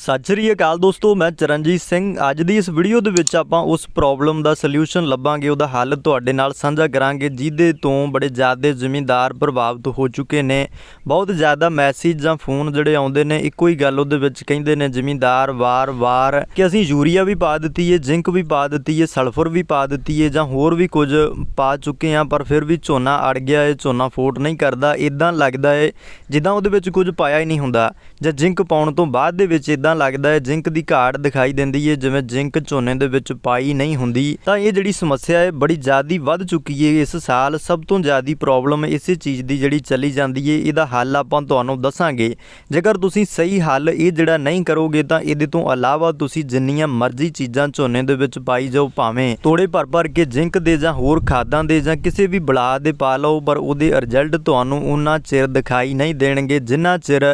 ਸਤਿ ਸ੍ਰੀ ਅਕਾਲ ਦੋਸਤੋ, ਮੈਂ ਚਰਨਜੀਤ ਸਿੰਘ। ਅੱਜ ਦੀ ਇਸ ਵੀਡੀਓ ਦੇ ਵਿੱਚ ਆਪਾਂ ਉਸ ਪ੍ਰੋਬਲਮ ਦਾ ਸੋਲੂਸ਼ਨ ਲੱਭਾਂਗੇ, ਉਹਦਾ ਹੱਲ ਤੁਹਾਡੇ ਨਾਲ ਸਾਂਝਾ ਕਰਾਂਗੇ, ਜਿਹਦੇ ਤੋਂ ਬੜੇ ਜ਼ਿਆਦਾ ਜ਼ਿਮੀਂਦਾਰ ਪ੍ਰਭਾਵਿਤ ਹੋ ਚੁੱਕੇ ਨੇ। ਬਹੁਤ ਜ਼ਿਆਦਾ ਮੈਸੇਜ ਜਾਂ ਫੋਨ ਜਿਹੜੇ ਆਉਂਦੇ ਨੇ, ਇੱਕੋ ਹੀ ਗੱਲ ਉਹਦੇ ਵਿੱਚ ਕਹਿੰਦੇ ਨੇ, ਜ਼ਿਮੀਂਦਾਰ ਵਾਰ-ਵਾਰ ਕਿ ਅਸੀਂ ਯੂਰੀਆ ਵੀ ਪਾ ਦਿੱਤੀ ਏ, ਜ਼ਿੰਕ ਵੀ ਪਾ ਦਿੱਤੀ ਏ, ਸਲਫਰ ਵੀ ਪਾ ਦਿੱਤੀ ਏ, ਜਾਂ ਹੋਰ ਵੀ ਕੁਝ ਪਾ ਚੁੱਕੇ ਆ ਪਰ ਫਿਰ ਵੀ ਝੋਨਾ ਅੜ ਗਿਆ ਏ, ਝੋਨਾ ਫੋਟ ਨਹੀਂ ਕਰਦਾ ਇਦਾਂ ਲੱਗਦਾ ਏ, ਜਿੱਦਾਂ ਉਹਦੇ ਵਿੱਚ ਕੁਝ ਪਾਇਆ ਹੀ ਨਹੀਂ ਹੁੰਦਾ। ਜਾਂ ਜ਼ਿੰਕ ਪਾਉਣ ਤੋਂ ਬਾਅਦ ਦੇ ਵਿੱਚ ਇਦਾਂ ਲੱਗਦਾ ਹੈ, ਜ਼ਿੰਕ ਦੀ ਘਾਟ ਦਿਖਾਈ ਦਿੰਦੀ ਹੈ, ਜਿਵੇਂ ਜ਼ਿੰਕ ਝੋਨੇ ਦੇ ਵਿੱਚ ਪਾਈ ਨਹੀਂ ਹੁੰਦੀ। ਤਾਂ ਇਹ ਜਿਹੜੀ ਸਮੱਸਿਆ ਹੈ, ਬੜੀ ਜ਼ਿਆਦੀ ਵੱਧ ਚੁੱਕੀ ਹੈ। ਇਸ ਸਾਲ ਸਭ ਤੋਂ ਜ਼ਿਆਦੀ ਪ੍ਰੋਬਲਮ ਇਸੇ ਚੀਜ਼ ਦੀ ਜਿਹੜੀ ਚੱਲੀ ਜਾਂਦੀ ਹੈ, ਇਹਦਾ ਹੱਲ ਆਪਾਂ ਤੁਹਾਨੂੰ ਦੱਸਾਂਗੇ। ਜੇਕਰ ਤੁਸੀਂ ਸਹੀ ਹੱਲ ਇਹ ਜਿਹੜਾ ਨਹੀਂ ਕਰੋਗੇ, ਤਾਂ ਇਹਦੇ ਤੋਂ ਇਲਾਵਾ ਤੁਸੀਂ ਜਿੰਨੀਆਂ ਮਰਜ਼ੀ ਚੀਜ਼ਾਂ ਝੋਨੇ ਦੇ ਵਿੱਚ ਪਾਈ ਜਾਓ, ਭਾਵੇਂ ਤੋੜੇ ਭਰ ਭਰ ਕੇ ਜ਼ਿੰਕ ਦੇ ਜਾਂ ਹੋਰ ਖਾਦਾਂ ਦੇ ਜਾਂ ਕਿਸੇ ਵੀ ਬਲਾ ਦੇ ਪਾ ਲਓ, ਪਰ ਉਹਦੇ ਰਿਜ਼ਲਟ ਤੁਹਾਨੂੰ ਉਹਨਾਂ ਚਿਰ ਦਿਖਾਈ ਨਹੀਂ ਦੇਣਗੇ, ਜਿੰਨਾ ਚਿਰ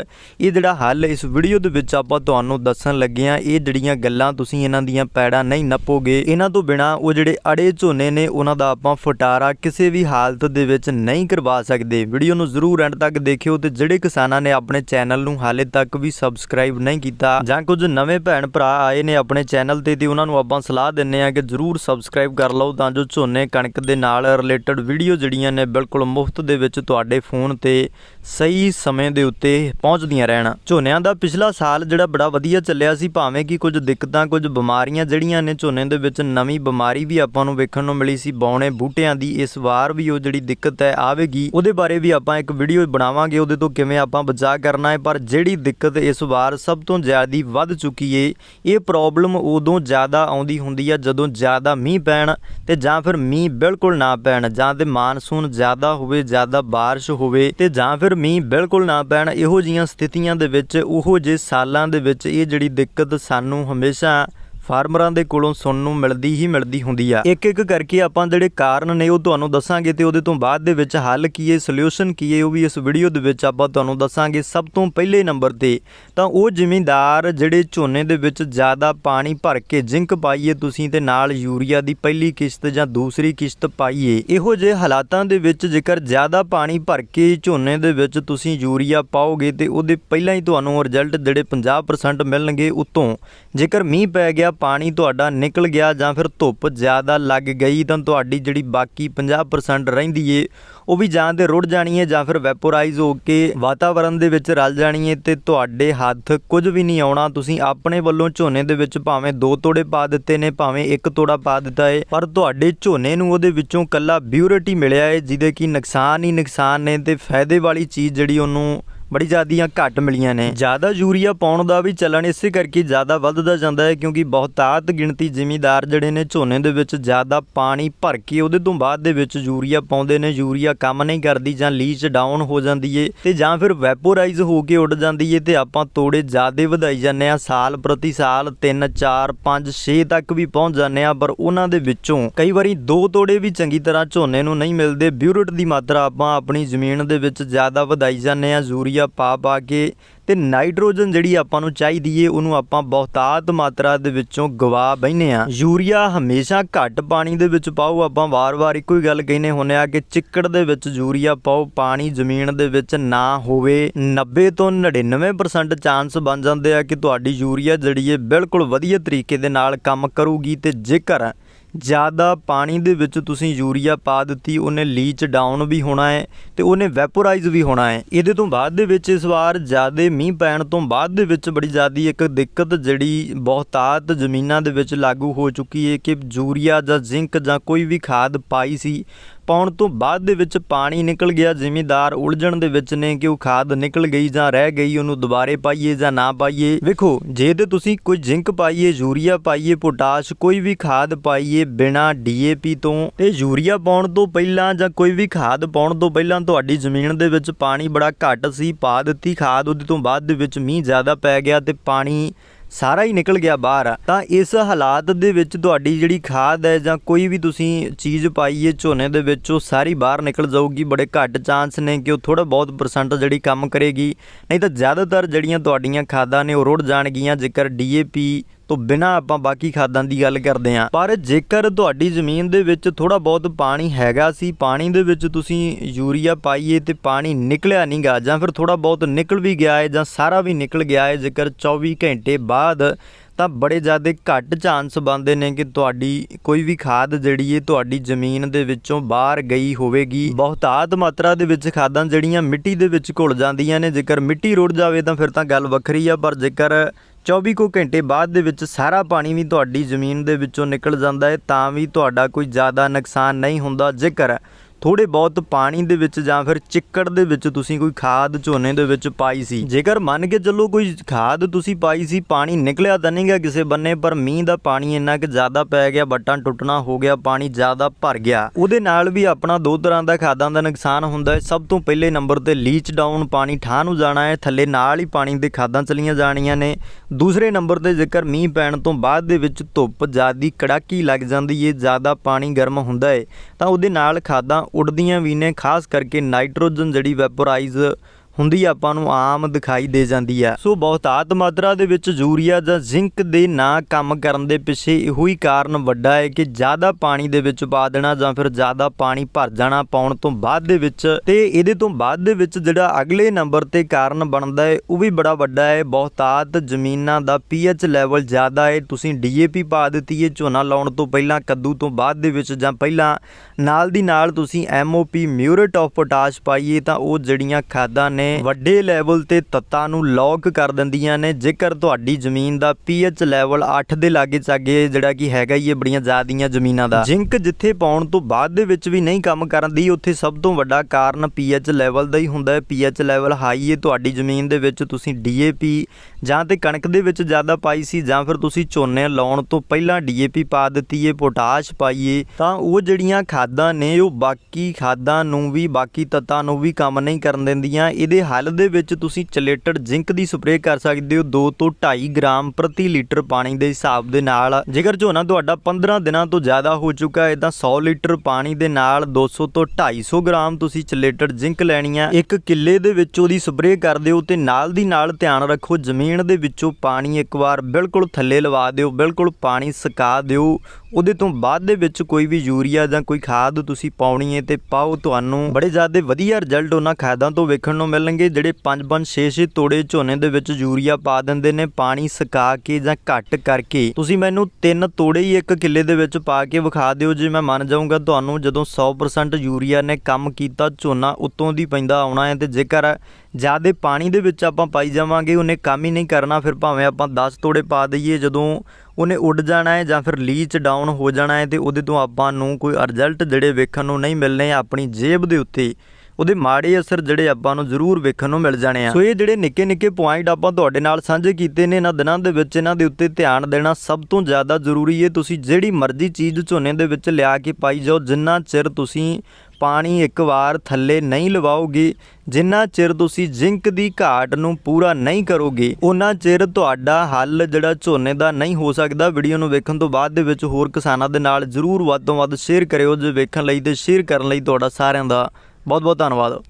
ਇਹ ਜਿਹੜਾ ਹੱਲ ਇਸ ਵੀਡੀਓ ਦੇ ਵਿੱਚ ਆਪਾਂ ਤੁਹਾਨੂੰ ਤੁਹਾਨੂੰ ਦੱਸਣ ਲੱਗੇ ਆ ਇਹ ਜਿਹੜੀਆਂ ਗੱਲਾਂ ਤੁਸੀਂ ਇਹਨਾਂ ਦੀਆਂ ਪੈੜਾਂ ਨਹੀਂ ਨੱਪੋਗੇ, ਇਹਨਾਂ ਤੋਂ ਬਿਨਾ ਉਹ ਜਿਹੜੇ ਅੜੇ ਝੋਨੇ ਨੇ, ਉਹਨਾਂ ਦਾ ਆਪਾਂ ਫਟਾਰਾ ਕਿਸੇ ਵੀ ਹਾਲਤ ਦੇ ਵਿੱਚ ਨਹੀਂ ਕਰਵਾ ਸਕਦੇ। ਵੀਡੀਓ ਨੂੰ ਜ਼ਰੂਰ ਐਂਡ ਤੱਕ ਦੇਖਿਓ ਤੇ ਜਿਹੜੇ ਕਿਸਾਨਾਂ ਨੇ ਆਪਣੇ ਚੈਨਲ ਨੂੰ ਹਾਲੇ ਤੱਕ ਵੀ ਸਬਸਕ੍ਰਾਈਬ ਨਹੀਂ ਕੀਤਾ ਜਾਂ ਕੁਝ ਨਵੇਂ ਭੈਣ ਭਰਾ ਆਏ ਨੇ ਆਪਣੇ ਚੈਨਲ ਤੇ ਤੇ ਉਹਨਾਂ ਨੂੰ ਆਪਾਂ ਸਲਾਹ ਦਿੰਨੇ ਆ ਕਿ ਜ਼ਰੂਰ ਸਬਸਕ੍ਰਾਈਬ ਕਰ ਲਓ ਤਾਂ ਜੋ ਝੋਨੇ ਕਣਕ ਦੇ ਨਾਲ ਰਿਲੇਟਡ ਵੀਡੀਓ ਜਿਹੜੀਆਂ ਨੇ ਬਿਲਕੁਲ ਮੁਫਤ ਦੇ ਵਿੱਚ ਤੁਹਾਡੇ ਫੋਨ ਤੇ ਸਹੀ ਸਮੇਂ ਦੇ ਉੱਤੇ ਪਹੁੰਚਦੀਆਂ ਰਹਿਣ। ਝੋਨਿਆਂ ਦਾ ਪਿਛਲਾ ਸਾਲ ਜਿਹੜਾ ਬੜਾ ਵਧੀਆ ਚੱਲਿਆ ਸੀ ਭਾਵੇਂ ਕਿ ਕੁਝ ਦਿੱਕਤਾਂ ਕੁਝ ਬਿਮਾਰੀਆਂ ਜਿਹੜੀਆਂ ਨੇ ਝੋਨੇ ਦੇ ਵਿੱਚ ਨਵੀਂ ਬਿਮਾਰੀ ਵੀ ਆਪਾਂ ਨੂੰ ਵੇਖਣ ਨੂੰ ਮਿਲੀ ਸੀ ਬੌਣੇ ਬੂਟਿਆਂ ਦੀ ਇਸ ਵਾਰ ਵੀ ਉਹ ਜਿਹੜੀ ਦਿੱਕਤ ਹੈ ਆਵੇਗੀ ਉਹਦੇ ਬਾਰੇ ਵੀ ਆਪਾਂ ਇੱਕ ਵੀਡੀਓ ਬਣਾਵਾਂਗੇ ਉਹਦੇ ਤੋਂ ਕਿਵੇਂ ਆਪਾਂ ਬਚਾਅ ਕਰਨਾ ਹੈ ਪਰ ਜਿਹੜੀ ਦਿੱਕਤ ਇਸ ਵਾਰ ਸਭ ਤੋਂ ਜ਼ਿਆਦੀ ਵੱਧ ਚੁੱਕੀ ਏ ਇਹ ਪ੍ਰੋਬਲਮ ਉਦੋਂ ਜ਼ਿਆਦਾ ਆਉਂਦੀ ਹੁੰਦੀ ਆ ਜਦੋਂ ਜ਼ਿਆਦਾ ਮੀਂਹ ਪੈਣ ਤੇ ਜਾਂ ਫਿਰ ਮੀਂਹ ਬਿਲਕੁਲ ਨਾ ਪੈਣ ਜਾਂ ਤੇ ਮਾਨਸੂਨ ਜ਼ਿਆਦਾ ਹੋਵੇ ਜ਼ਿਆਦਾ بارش ਹੋਵੇ ਤੇ ਜਾਂ ਫਿਰ ਮੀਂਹ ਬਿਲਕੁਲ ਨਾ ਪੈਣ ਇਹੋ ਜੀਆਂ ਸਥਿਤੀਆਂ ਦੇ ਵਿੱਚ ਉਹੋ ਜਿਹੇ ਸਾਲਾਂ ਦੇ ਵਿੱਚ ਇਹ ਜਿਹੜੀ ਦਿੱਕਤ ਸਾਨੂੰ ਹਮੇਸ਼ਾ ਫਾਰਮਰਾਂ ਦੇ ਕੋਲੋਂ ਸੁਣਨ ਨੂੰ ਮਿਲਦੀ ਹੀ ਮਿਲਦੀ ਹੁੰਦੀ ਆ। ਇੱਕ ਇੱਕ ਕਰਕੇ ਆਪਾਂ ਜਿਹੜੇ ਕਾਰਨ ਨੇ ਉਹ ਤੁਹਾਨੂੰ ਦੱਸਾਂਗੇ ਤੇ ਉਹਦੇ ਤੋਂ ਬਾਅਦ ਦੇ ਵਿੱਚ ਹੱਲ ਕੀ ਹੈ ਸੋਲੂਸ਼ਨ ਕੀ ਹੈ ਉਹ ਵੀ ਇਸ ਵੀਡੀਓ ਦੇ ਵਿੱਚ ਆਪਾਂ ਤੁਹਾਨੂੰ ਦੱਸਾਂਗੇ। ਸਭ ਤੋਂ ਪਹਿਲੇ ਨੰਬਰ ਤੇ ਤਾਂ ਉਹ ਜ਼ਿਮੀਂਦਾਰ ਜਿਹੜੇ ਝੋਨੇ ਦੇ ਵਿੱਚ ਜ਼ਿਆਦਾ ਪਾਣੀ ਭਰ ਕੇ ਜ਼ਿੰਕ ਪਾਈਏ ਤੁਸੀਂ ਤੇ ਨਾਲ ਯੂਰੀਆ ਦੀ ਪਹਿਲੀ ਕਿਸ਼ਤ ਜਾਂ ਦੂਸਰੀ ਕਿਸ਼ਤ ਪਾਈਏ, ਇਹੋ ਜਿਹੇ ਹਾਲਾਤਾਂ ਦੇ ਵਿੱਚ ਜੇਕਰ ਜ਼ਿਆਦਾ ਪਾਣੀ ਭਰ ਕੇ ਝੋਨੇ ਦੇ ਵਿੱਚ ਤੁਸੀਂ ਯੂਰੀਆ ਪਾਓਗੇ ਤੇ ਉਹਦੇ ਪਹਿਲਾਂ ਹੀ ਤੁਹਾਨੂੰ ਰਿਜ਼ਲਟ ਜਿਹੜੇ 50% ਮਿਲਣਗੇ ਉਤੋਂ। ਜੇਕਰ ਮੀਂਹ ਪੈ ਗਿਆ ਪਾਣੀ ਤੁਹਾਡਾ ਨਿਕਲ ਗਿਆ ਜਾਂ ਫਿਰ ਧੁੱਪ ਜ਼ਿਆਦਾ ਲੱਗ ਗਈ, ਤਾਂ ਤੁਹਾਡੀ ਜਿਹੜੀ ਬਾਕੀ 50% ਰਹਿੰਦੀ ਏ, ਉਹ ਵੀ ਜਾਂ ਤੇ ਰੁੜ ਜਾਣੀ ਹੈ ਜਾਂ ਫਿਰ ਵੈਪੋਰਾਈਜ਼ ਹੋ ਕੇ ਵਾਤਾਵਰਣ ਦੇ ਵਿੱਚ ਰਲ ਜਾਣੀ ਹੈ ਤੇ ਤੁਹਾਡੇ ਹੱਥ ਕੁਝ ਵੀ ਨਹੀਂ ਆਉਣਾ। ਤੁਸੀਂ ਆਪਣੇ ਵੱਲੋਂ ਝੋਨੇ ਦੇ ਵਿੱਚ ਭਾਵੇਂ ਦੋ ਤੋੜੇ ਪਾ ਦਿੱਤੇ ਨੇ, ਭਾਵੇਂ ਇੱਕ ਤੋੜਾ ਪਾ ਦਿੱਤਾ ਹੈ ਪਰ ਤੁਹਾਡੇ ਝੋਨੇ ਨੂੰ ਉਹਦੇ ਵਿੱਚੋਂ ਕੱਲਾ ਬਿਊਰਿਟੀ ਮਿਲਿਆ ਏ, ਜਿਹਦੇ ਕੀ ਨੁਕਸਾਨ ਹੀ ਨੁਕਸਾਨ ਨੇ ਤੇ ਫਾਇਦੇ ਵਾਲੀ ਚੀਜ਼ ਜਿਹੜੀ ਉਹਨੂੰ ਬੜੀ ਜ਼ਿਆਦੀਆਂ ਘੱਟ ਮਿਲੀਆਂ ਨੇ। ਜ਼ਿਆਦਾ ਯੂਰੀਆ ਪਾਉਣ ਦਾ ਵੀ ਚੱਲਣ ਇਸੇ ਕਰਕੇ ਜ਼ਿਆਦਾ ਵੱਧਦਾ ਜਾਂਦਾ ਹੈ ਕਿਉਂਕਿ ਬਹੁਤਾਤ ਗਿਣਤੀ ਜ਼ਿਮੀਦਾਰ ਜਿਹੜੇ ਨੇ ਝੋਨੇ ਦੇ ਵਿੱਚ ਜ਼ਿਆਦਾ ਪਾਣੀ ਭਰ ਕੇ ਉਹਦੇ ਤੋਂ ਬਾਅਦ ਦੇ ਵਿੱਚ ਯੂਰੀਆ ਪਾਉਂਦੇ ਨੇ। ਯੂਰੀਆ ਕੰਮ ਨਹੀਂ ਕਰਦੀ ਜਾਂ ਲੀਚ ਡਾਊਨ ਹੋ ਜਾਂਦੀ ਏ ਤੇ ਜਾਂ ਫਿਰ ਵੈਪੋਰਾਈਜ਼ ਹੋ ਕੇ ਉੱਡ ਜਾਂਦੀ ਏ ਤੇ ਆਪਾਂ ਤੋੜੇ ਜ਼ਿਆਦੇ ਵਧਾਈ ਜਾਂਦੇ ਆ ਸਾਲ ਪ੍ਰਤੀ ਸਾਲ 3 4 5 6 ਤੱਕ ਵੀ ਪਹੁੰਚ ਜਾਂਦੇ ਆ ਪਰ ਉਹਨਾਂ ਦੇ ਵਿੱਚੋਂ ਕਈ ਵਾਰੀ ਦੋ ਤੋੜੇ ਵੀ ਚੰਗੀ ਤਰ੍ਹਾਂ ਝੋਨੇ ਨੂੰ ਨਹੀਂ ਮਿਲਦੇ। ਬਿਊਰਿਟ ਦੀ ਮਾਤਰਾ ਆਪਾਂ ਆਪਣੀ ਜ਼ਮੀਨ ਦੇ ਵਿੱਚ ਜ਼ਿਆਦਾ ਵਧਾਈ ਜਾਂਦੇ ਆ ਯੂਰੀਆ ਪਾ ਪਾ ਕੇ ਤੇ ਨਾਈਟ੍ਰੋਜਨ ਜਿਹੜੀ ਆਪਾਂ ਨੂੰ ਚਾਹੀਦੀ ਏ, ਉਹਨੂੰ ਆਪਾਂ ਬਹੁਤਾਤ ਮਾਤਰਾ ਦੇ ਵਿੱਚੋਂ ਗਵਾ ਬੈਨੇ ਆ। ਯੂਰੀਆ ਹਮੇਸ਼ਾ ਘੱਟ ਪਾਣੀ ਦੇ ਵਿੱਚ ਪਾਓ। ਆਪਾਂ ਵਾਰ-ਵਾਰ ਇੱਕੋ ਹੀ ਗੱਲ ਕਹਿੰਨੇ ਹੁੰਨੇ ਆ ਕਿ ਚਿੱਕੜ ਦੇ ਵਿੱਚ ਯੂਰੀਆ ਪਾਓ, ਪਾਣੀ ਜ਼ਮੀਨ ਦੇ ਵਿੱਚ ਨਾ ਹੋਵੇ। 90 ਤੋਂ 99% ਚਾਂਸ ਬਣ ਜਾਂਦੇ ਆ ਕਿ ਤੁਹਾਡੀ ਯੂਰੀਆ ਜਿਹੜੀ ਏ, ਬਿਲਕੁਲ ਵਧੀਆ ਤਰੀਕੇ ਦੇ ਨਾਲ ਕੰਮ ਕਰੂਗੀ ਤੇ ਜੇਕਰ ਜ਼ਿਆਦਾ ਪਾਣੀ ਦੇ ਵਿੱਚ ਤੁਸੀਂ ਯੂਰੀਆ ਪਾ ਦਿੱਤੀ, ਉਹਨੇ ਲੀਚ ਡਾਊਨ ਵੀ ਹੋਣਾ ਹੈ ਤੇ ਉਹਨੇ ਵੈਪੋਰਾਈਜ਼ ਵੀ ਹੋਣਾ ਹੈ। ਇਹਦੇ ਤੋਂ ਬਾਅਦ ਦੇ ਵਿੱਚ ਇਸ ਵਾਰ ਜ਼ਿਆਦਾ ਮੀਂਹ ਪੈਣ ਤੋਂ ਬਾਅਦ ਦੇ ਵਿੱਚ ਬੜੀ ਜ਼ਿਆਦੀ ਇੱਕ ਦਿੱਕਤ ਜਿਹੜੀ ਬਹੁਤਾਤ ਜ਼ਮੀਨਾਂ ਦੇ ਵਿੱਚ ਲਾਗੂ ਹੋ ਚੁੱਕੀ ਹੈ ਕਿ ਯੂਰੀਆ ਜਾਂ ਜ਼ਿੰਕ ਜਾਂ ਕੋਈ ਵੀ ਖਾਦ ਪਾਈ ਸੀ ਪਾਉਣ ਤੋਂ ਬਾਅਦ ਦੇ ਵਿੱਚ ਪਾਣੀ ਨਿਕਲ ਗਿਆ, ਜ਼ਿਮੀਦਾਰ ਉਲਝਣ ਦੇ ਵਿੱਚ ਨੇ ਕਿ ਉਹ ਖਾਦ ਨਿਕਲ ਗਈ ਜਾਂ ਰਹਿ ਗਈ, ਉਹਨੂੰ ਦੁਬਾਰੇ ਪਾਈਏ ਜਾਂ ਨਾ ਪਾਈਏ। ਵੇਖੋ, ਜੇ ਤੇ ਤੁਸੀਂ ਕੋਈ ਜ਼ਿੰਕ ਪਾਈਏ, ਯੂਰੀਆ ਪਾਈਏ, ਪੋਟਾਸ਼, ਕੋਈ ਵੀ ਖਾਦ ਪਾਈਏ ਬਿਨਾ ਡੀਏਪੀ ਤੋਂ, ਤੇ ਯੂਰੀਆ ਪਾਉਣ ਤੋਂ ਪਹਿਲਾਂ ਜਾਂ ਕੋਈ ਵੀ ਖਾਦ ਪਾਉਣ ਤੋਂ ਪਹਿਲਾਂ ਤੁਹਾਡੀ ਜ਼ਮੀਨ ਦੇ ਵਿੱਚ ਪਾਣੀ ਬੜਾ ਘੱਟ ਸੀ, ਪਾ ਦਿੱਤੀ ਖਾਦ, ਉਹਦੇ ਤੋਂ ਬਾਅਦ ਦੇ ਵਿੱਚ ਮੀਂਹ ਜ਼ਿਆਦਾ ਪੈ ਗਿਆ ਤੇ ਪਾਣੀ ਸਾਰਾ ਹੀ ਨਿਕਲ ਗਿਆ ਬਾਹਰ, ਤਾਂ ਇਸ ਹਾਲਾਤ ਦੇ ਵਿੱਚ ਤੁਹਾਡੀ ਜਿਹੜੀ ਖਾਦ ਹੈ ਜਾਂ ਕੋਈ ਵੀ ਤੁਸੀਂ ਚੀਜ਼ ਪਾਈ ਹੈ ਝੋਨੇ ਦੇ ਵਿੱਚ, ਉਹ ਸਾਰੀ ਬਾਹਰ ਨਿਕਲ ਜਾਊਗੀ। ਬੜੇ ਘੱਟ ਚਾਂਸ ਨੇ ਕਿ ਉਹ ਥੋੜਾ ਬਹੁਤ ਪਰਸੈਂਟ ਜਿਹੜੀ ਕੰਮ ਕਰੇਗੀ। ਨਹੀਂ ਤਾਂ ਜ਼ਿਆਦਾਤਰ ਜਿਹੜੀਆਂ ਤੁਹਾਡੀਆਂ ਖਾਦਾਂ ਨੇ ਉਹ ਰੁੜ ਜਾਣਗੀਆਂ। ਜੇਕਰ ਡੀਏਪੀ ਤੋਂ ਬਿਨਾਂ ਆਪਾਂ ਬਾਕੀ ਖਾਦਾਂ ਦੀ ਗੱਲ ਕਰਦੇ ਹਾਂ। ਪਰ ਜੇਕਰ ਤੁਹਾਡੀ ਜ਼ਮੀਨ ਦੇ ਵਿੱਚ ਥੋੜਾ ਬਹੁਤ ਪਾਣੀ ਹੈਗਾ ਸੀ, ਪਾਣੀ ਦੇ ਵਿੱਚ ਤੁਸੀਂ ਯੂਰੀਆ ਪਾਈਏ ਤੇ ਪਾਣੀ ਨਿਕਲਿਆ ਨਹੀਂਗਾ ਜਾਂ ਫਿਰ ਥੋੜਾ ਬਹੁਤ ਨਿਕਲ ਵੀ ਗਿਆ ਹੈ ਜਾਂ ਸਾਰਾ ਵੀ ਨਿਕਲ ਗਿਆ ਹੈ ਜੇਕਰ 24 ਘੰਟੇ ਬਾਅਦ, ਤਾਂ ਬੜੇ ਜ਼ਿਆਦਾ ਘੱਟ ਚਾਂਸ ਬਣਦੇ ਨੇ ਕਿ ਤੁਹਾਡੀ ਕੋਈ ਵੀ ਖਾਦ ਜਿਹੜੀ ਹੈ ਤੁਹਾਡੀ ਜ਼ਮੀਨ ਦੇ ਵਿੱਚੋਂ ਬਾਹਰ ਗਈ ਹੋਵੇਗੀ। ਬਹੁਤਾਤ ਮਾਤਰਾ ਦੇ ਵਿੱਚ ਖਾਦਾਂ ਜਿਹੜੀਆਂ ਮਿੱਟੀ ਦੇ ਵਿੱਚ ਘੁਲ ਜਾਂਦੀਆਂ ਨੇ, ਜੇਕਰ ਮਿੱਟੀ ਰੁੜ ਜਾਵੇ ਤਾਂ ਫਿਰ ਤਾਂ ਗੱਲ ਵੱਖਰੀ ਆ, ਪਰ ਜੇਕਰ 24 ਕੁ ਘੰਟੇ ਬਾਅਦ ਦੇ ਵਿੱਚ ਸਾਰਾ ਪਾਣੀ ਵੀ ਤੁਹਾਡੀ ਜ਼ਮੀਨ ਦੇ ਵਿੱਚੋਂ ਨਿਕਲ ਜਾਂਦਾ ਹੈ, ਤਾਂ ਵੀ ਤੁਹਾਡਾ ਕੋਈ ਜ਼ਿਆਦਾ ਨੁਕਸਾਨ ਨਹੀਂ ਹੁੰਦਾ। ਜੇਕਰ ਥੋੜੇ ਬਹੁਤ ਪਾਣੀ ਦੇ ਵਿੱਚ ਜਾਂ ਫਿਰ ਚਿੱਕੜ ਦੇ ਵਿੱਚ ਤੁਸੀਂ ਕੋਈ ਖਾਦ ਝੋਨੇ ਦੇ ਵਿੱਚ ਪਾਈ ਸੀ। ਜੇਕਰ ਮੰਨ ਕੇ ਚੱਲੋ ਕੋਈ ਖਾਦ ਤੁਸੀਂ ਪਾਈ ਸੀ, ਪਾਣੀ ਨਿਕਲਿਆ ਤਾਂ ਨਹੀਂ ਗਿਆ ਕਿਸੇ ਬੰਨੇ, ਪਰ ਮੀਂਹ ਦਾ ਪਾਣੀ ਇੰਨਾ ਕਿ ਜ਼ਿਆਦਾ ਪੈ ਗਿਆ ਬੱਟਾਂ ਟੁੱਟਣਾ ਹੋ ਗਿਆ, ਪਾਣੀ ਜ਼ਿਆਦਾ ਭਰ ਗਿਆ। ਉਹਦੇ ਨਾਲ ਵੀ ਆਪਣਾ ਦੋ ਤਰ੍ਹਾਂ ਦਾ ਖਾਦਾਂ ਦਾ ਨੁਕਸਾਨ ਹੁੰਦਾ ਹੈ। ਸਭ ਤੋਂ ਪਹਿਲੇ ਨੰਬਰ ਤੇ ਲੀਚ ਡਾਊਨ ਪਾਣੀ, ਠਾਹ ਨੂੰ ਜਾਣਾ ਹੈ। ਥੱਲੇ ਨਾਲ ਹੀ ਪਾਣੀ ਦੇ ਖਾਦਾਂ ਚਲੀਆਂ ਜਾਣੀਆਂ ਨੇ। ਦੂਸਰੇ ਨੰਬਰ ਤੇ ਜੇਕਰ ਮੀਂਹ ਪੈਣ ਤੋਂ ਬਾਅਦ ਦੇ ਵਿੱਚ ਧੁੱਪ ਜ਼ਿਆਦੀ ਕੜਾਕੀ ਲੱਗ ਜਾਂਦੀ ਹੈ ਜ਼ਿਆਦਾ ਪਾਣੀ ਗਰਮ ਹੁੰਦਾ ਹੈ ਤਾਂ ਉਹਦੇ ਨਾਲ ਖਾਦਾਂ ਉੱਡਦੀਆਂ ਵੀ ਨੇ ਖਾਸ ਕਰਕੇ ਨਾਈਟ੍ਰੋਜਨ ਜਿਹੜੀ ਵੈਪੋਰਾਈਜ਼ ਹੁੰਦੀ ਆਪਾਂ ਨੂੰ ਆਮ ਦਿਖਾਈ ਦੇ ਜਾਂਦੀ ਆ। ਸੋ ਬਹੁਤਾਤ ਮਾਤਰਾ ਦੇ ਵਿੱਚ ਯੂਰੀਆ ਜਾਂ ਜ਼ਿੰਕ ਦੇ ਨਾ ਕੰਮ ਕਰਨ ਦੇ ਪਿੱਛੇ ਇਹੋ ਹੀ ਕਾਰਨ ਵੱਡਾ ਹੈ ਕਿ ਜ਼ਿਆਦਾ ਪਾਣੀ ਦੇ ਵਿੱਚ ਪਾ ਦੇਣਾ ਜਾਂ ਫਿਰ ਜ਼ਿਆਦਾ ਪਾਣੀ ਭਰ ਜਾਣਾ ਪਾਉਣ ਤੋਂ ਬਾਅਦ ਦੇ ਵਿੱਚ ਤੇ ਇਹਦੇ ਤੋਂ ਬਾਅਦ ਦੇ ਵਿੱਚ ਜਿਹੜਾ ਅਗਲੇ ਨੰਬਰ ਤੇ ਕਾਰਨ ਬਣਦਾ ਹੈ, ਉਹ ਵੀ ਬੜਾ ਵੱਡਾ ਹੈ। ਬਹੁਤਾਤ ਜ਼ਮੀਨਾਂ ਦਾ ਪੀਐਚ ਲੈਵਲ ਜ਼ਿਆਦਾ ਹੈ। ਤੁਸੀਂ ਡੀਏਪੀ ਪਾ ਦਿੱਤੀ ਹੈ, ਝੋਨਾ ਲਾਉਣ ਤੋਂ ਪਹਿਲਾਂ, ਕੱਦੂ ਤੋਂ ਬਾਅਦ ਦੇ ਵਿੱਚ ਜਾਂ ਪਹਿਲਾਂ, ਨਾਲ ਦੀ ਨਾਲ ਤੁਸੀਂ ਐਮਓਪੀ ਮਿਊਰੇਟ ਆਫ ਪੋਟਾਸ਼ ਪਾਈਏ ਤਾਂ ਉਹ ਜਿਹੜੀਆਂ ਖਾਦਾਂ ਨੇ ਵੱਡੇ ਲੈਵਲ ਤੇ ਤੱਤਾਂ ਨੂੰ ਲੌਕ ਕਰ ਦਿੰਦੀਆਂ ਨੇ। ਜੇਕਰ ਤੁਹਾਡੀ ਜ਼ਮੀਨ ਦਾ ਪੀਐਚ ਲੈਵਲ 8 ਦੇ ਲਾਗੇ ਚਾਗੇ ਜਿਹੜਾ ਕਿ ਹੈਗਾ ਹੀ ਇਹ ਬੜੀਆਂ ਜ਼ਿਆਦੀਆਂ ਜ਼ਮੀਨਾਂ ਦਾ। ਜ਼ਿੰਕ ਜਿੱਥੇ ਪਾਉਣ ਤੋਂ ਬਾਅਦ ਦੇ ਵਿੱਚ ਵੀ ਨਹੀਂ ਕੰਮ ਕਰਦੀ ਉੱਥੇ ਸਭ ਤੋਂ ਵੱਡਾ ਕਾਰਨ ਪੀਐਚ ਲੈਵਲ ਦਾ ਹੀ ਹੁੰਦਾ ਹੈ। ਪੀਐਚ ਲੈਵਲ ਹਾਈ ਹੈ ਤੁਹਾਡੀ ਜ਼ਮੀਨ ਦੇ ਵਿੱਚ, ਤੁਸੀਂ ਡੀਏਪੀ ਜਾਂ ਤੇ ਕਣਕ ਦੇ ਵਿੱਚ ਜ਼ਿਆਦਾ ਪਾਈ ਸੀ, ਜਾਂ ਫਿਰ ਤੁਸੀਂ ਝੋਨੇ ਲਾਉਣ ਤੋਂ ਪਹਿਲਾਂ ਡੀਏਪੀ ਪਾ ਦਿੱਤੀ ਹੈ, ਪੋਟਾਸ਼ ਪਾਈਏ ਤਾਂ ਉਹ ਜਿਹੜੀਆਂ ਖਾਦਾਂ ਨੇ, ਉਹ ਬਾਕੀ ਖਾਦਾਂ ਨੂੰ ਵੀ, ਬਾਕੀ ਤੱਤਾਂ ਨੂੰ ਵੀ ਕੰਮ ਨਹੀਂ ਕਰਨ ਦਿੰਦੀਆਂ। ਇਹਦੇ ਹੱਲ ਦੇ ਵਿੱਚ ਤੁਸੀਂ ਚਲੇਟਡ ਜ਼ਿੰਕ ਦੀ ਸਪਰੇਅ ਕਰ ਸਕਦੇ ਹੋ 2 ਤੋਂ 2.5 ਗ੍ਰਾਮ ਪ੍ਰਤੀ ਲੀਟਰ ਪਾਣੀ ਦੇ ਹਿਸਾਬ ਦੇ ਨਾਲ। ਜੇਕਰ ਝੋਨਾ ਤੁਹਾਡਾ 15 ਦਿਨਾਂ ਤੋਂ ਜ਼ਿਆਦਾ ਹੋ ਚੁੱਕਾ ਹੈ, ਤਾਂ 100 ਲੀਟਰ ਪਾਣੀ ਦੇ ਨਾਲ 200 ਤੋਂ 250 ਗ੍ਰਾਮ ਤੁਸੀਂ ਚਲੇਟਡ ਜ਼ਿੰਕ ਲੈਣੀ ਹੈ। ਇੱਕ ਕਿੱਲੇ ਦੇ ਵਿੱਚ ਉਹਦੀ ਸਪਰੇਅ ਕਰ ਦਿਓ ਤੇ ਨਾਲ ਦੀ ਨਾਲ ਧਿਆਨ ਰੱਖੋ, ਜ਼ਮੀਨ ਦੇ ਵਿੱਚੋਂ ਪਾਣੀ ਇੱਕ ਵਾਰ ਬਿਲਕੁਲ ਥੱਲੇ ਲਵਾ ਦਿਓ, ਬਿਲਕੁਲ ਪਾਣੀ ਸੁਕਾ ਦਿਓ। ਉਹਦੇ ਤੋਂ ਬਾਅਦ ਦੇ ਵਿੱਚ ਕੋਈ ਵੀ ਯੂਰੀਆ ਜਾਂ ਕੋਈ ਖਾਦ ਤੁਸੀਂ ਪਾਉਣੀ ਹੈ ਤੇ ਪਾਓ ਤੁਹਾਨੂੰ। ਬੜੇ ਜ਼ਿਆਦਾ ਵਧੀਆ ਰਿਜ਼ਲਟ ਉਹਨਾਂ ਖਾਦਾਂ ਤੋਂ ਵੇਖਣ ਨੂੰ ਮਿਲ ਮਿਲਣਗੇ ਜਿਹੜੇ 5-5 6-6 ਤੋੜੇ ਝੋਨੇ ਦੇ ਵਿੱਚ ਯੂਰੀਆ ਪਾ ਦਿੰਦੇ ਨੇ, ਪਾਣੀ ਸੁਕਾ ਕੇ ਜਾਂ ਘੱਟ ਕਰਕੇ। ਤੁਸੀਂ ਮੈਨੂੰ ਤਿੰਨ ਤੋੜੇ ਹੀ ਇੱਕ ਕਿੱਲੇ ਦੇ ਵਿੱਚ ਪਾ ਕੇ ਵਿਖਾ ਦਿਓ ਜੇ ਮੈਂ ਮੰਨ ਜਾਊਂਗਾ ਤੁਹਾਨੂੰ ਜਦੋਂ 100% ਯੂਰੀਆ ਨੇ ਕੰਮ ਕੀਤਾ, ਝੋਨਾ ਉੱਤੋਂ ਦੀ ਪੈਂਦਾ ਆਉਣਾ ਹੈ ਤੇ ਜੇਕਰ ਜ਼ਿਆਦੇ ਪਾਣੀ ਦੇ ਵਿੱਚ ਆਪਾਂ ਪਾਈ ਜਾਵਾਂਗੇ, ਉਹਨੇ ਕੰਮ ਹੀ ਨਹੀਂ ਕਰਨਾ, ਫਿਰ ਭਾਵੇਂ ਆਪਾਂ 10 ਤੋੜੇ ਪਾ ਦਈਏ, ਜਦੋਂ ਉਹਨੇ ਉੱਡ ਜਾਣਾ ਹੈ ਜਾਂ ਫਿਰ ਲੀਚ ਡਾਊਨ ਹੋ ਜਾਣਾ ਹੈ ਤੇ ਉਹਦੇ ਤੋਂ ਆਪਾਂ ਨੂੰ ਕੋਈ ਰਿਜ਼ਲਟ ਜਿਹੜੇ ਵੇਖਣ ਨੂੰ ਨਹੀਂ ਮਿਲਣੇ, ਆਪਣੀ ਜੇਬ ਦੇ ਉੱਤੇ ਉਹਦੇ ਮਾੜੇ ਅਸਰ ਜਿਹੜੇ ਆਪਾਂ ਨੂੰ ਜ਼ਰੂਰ ਵੇਖਣ ਨੂੰ ਮਿਲ ਜਾਣੇ ਆ। ਸੋ ਇਹ ਜਿਹੜੇ ਨਿੱਕੇ ਨਿੱਕੇ ਪੁਆਇੰਟ ਆਪਾਂ ਤੁਹਾਡੇ ਨਾਲ ਸਾਂਝੇ ਕੀਤੇ ਨੇ, ਇਹਨਾਂ ਦਿਨਾਂ ਦੇ ਵਿੱਚ ਇਹਨਾਂ ਦੇ ਉੱਤੇ ਧਿਆਨ ਦੇਣਾ ਸਭ ਤੋਂ ਜ਼ਿਆਦਾ ਜ਼ਰੂਰੀ ਹੈ। ਤੁਸੀਂ ਜਿਹੜੀ ਮਰਜ਼ੀ ਚੀਜ਼ ਝੋਨੇ ਦੇ ਵਿੱਚ ਲਿਆ ਕੇ ਪਾਈ ਜਾਓ, ਜਿੰਨਾ ਚਿਰ ਤੁਸੀਂ ਪਾਣੀ ਇੱਕ ਵਾਰ ਥੱਲੇ ਨਹੀਂ ਲਵਾਓਗੇ, ਜਿੰਨਾ ਚਿਰ ਤੁਸੀਂ ਜ਼ਿੰਕ ਦੀ ਘਾਟ ਨੂੰ ਪੂਰਾ ਨਹੀਂ ਕਰੋਗੇ ਉਹਨਾਂ ਚਿਰ ਤੁਹਾਡਾ ਹੱਲ ਜਿਹੜਾ ਝੋਨੇ ਦਾ ਨਹੀਂ ਹੋ ਸਕਦਾ। ਵੀਡੀਓ ਨੂੰ ਵੇਖਣ ਤੋਂ ਬਾਅਦ ਦੇ ਵਿੱਚ ਹੋਰ ਕਿਸਾਨਾਂ ਦੇ ਨਾਲ ਜ਼ਰੂਰ ਵੱਧ ਤੋਂ ਵੱਧ ਸ਼ੇਅਰ ਕਰਿਓ, ਜੇ ਵੇਖਣ ਲਈ ਤੇ ਸ਼ੇਅਰ ਕਰਨ ਲਈ ਤੁਹਾਡਾ ਸਾਰਿਆਂ ਦਾ ਬਹੁਤ ਬਹੁਤ ਧੰਨਵਾਦ।